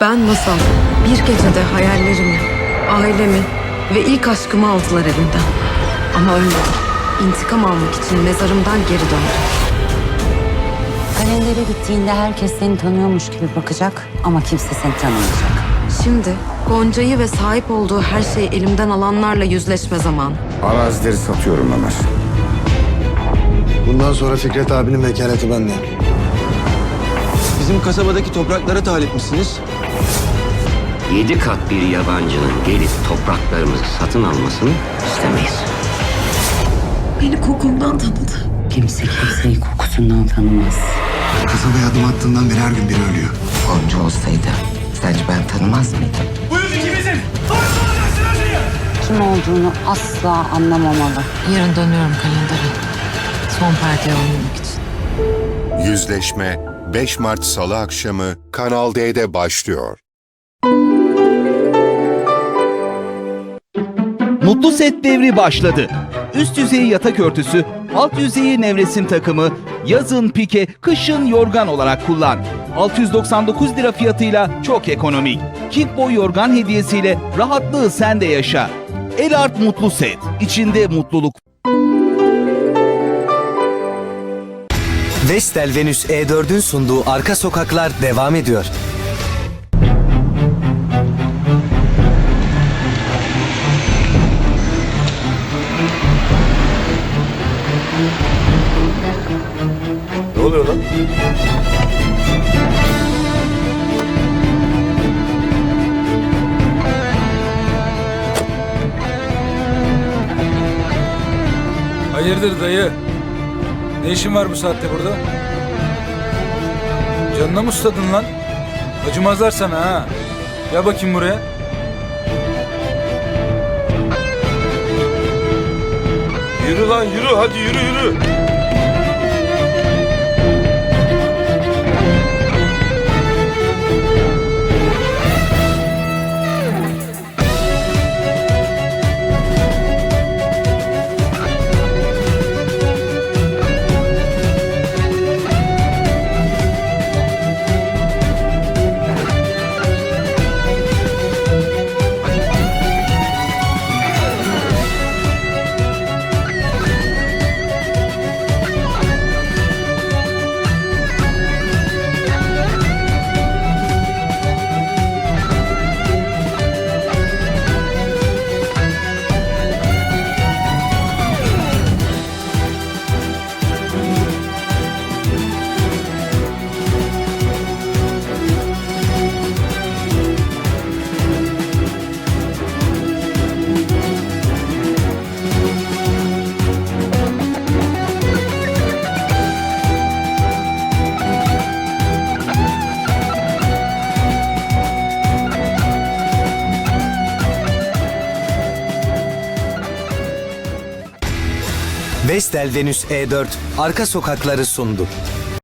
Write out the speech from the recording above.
Ben Masal. Bir gecede hayallerimi, ailemi ve ilk aşkımı aldılar elimden. Ama ölmedim. İntikam almak için mezarımdan geri döndüm. Kalendere gittiğinde herkes seni tanıyormuş gibi bakacak ama kimse seni tanımayacak. Şimdi Gonca'yı ve sahip olduğu her şeyi elimden alanlarla yüzleşme zamanı. Arazileri satıyorum Ömer. Bundan sonra Fikret abinin vekaleti bende. Bizim kasabadaki topraklara talipmişsiniz. Yedi kat bir yabancının gelip topraklarımızı satın almasını istemeyiz. Beni kokumdan tanıdı. Kimse kimseyi kokusundan tanımaz. Kasabaya adım attığından beri her gün biri ölüyor. Gonca olsaydı sence ben tanımaz mıydım? Kim olduğunu asla anlamamalı. Yarın dönüyorum kalendere. Son perdeye oynamak için. Yüzleşme 5 Mart Salı akşamı Kanal D'de başlıyor. Mutlu set devri başladı. Üst yüzeyi yatak örtüsü, alt yüzeyi nevresim takımı, yazın pike, kışın yorgan olarak kullan. 699 lira fiyatıyla çok ekonomik. King Boy yorgan hediyesiyle rahatlığı sen de yaşa. Elart Mutlu Set. İçinde mutluluk Vestel Venüs E4'ün sunduğu Arka Sokaklar devam ediyor. Ne oluyor lan? Hayırdır dayı? Ne işin var bu saatte burada? Canına mı susadın lan? Acımazlar sana ha. Gel bakayım buraya. Yürü lan yürü hadi yürü yürü. Vestel Venüs E4 Arka Sokakları sundu.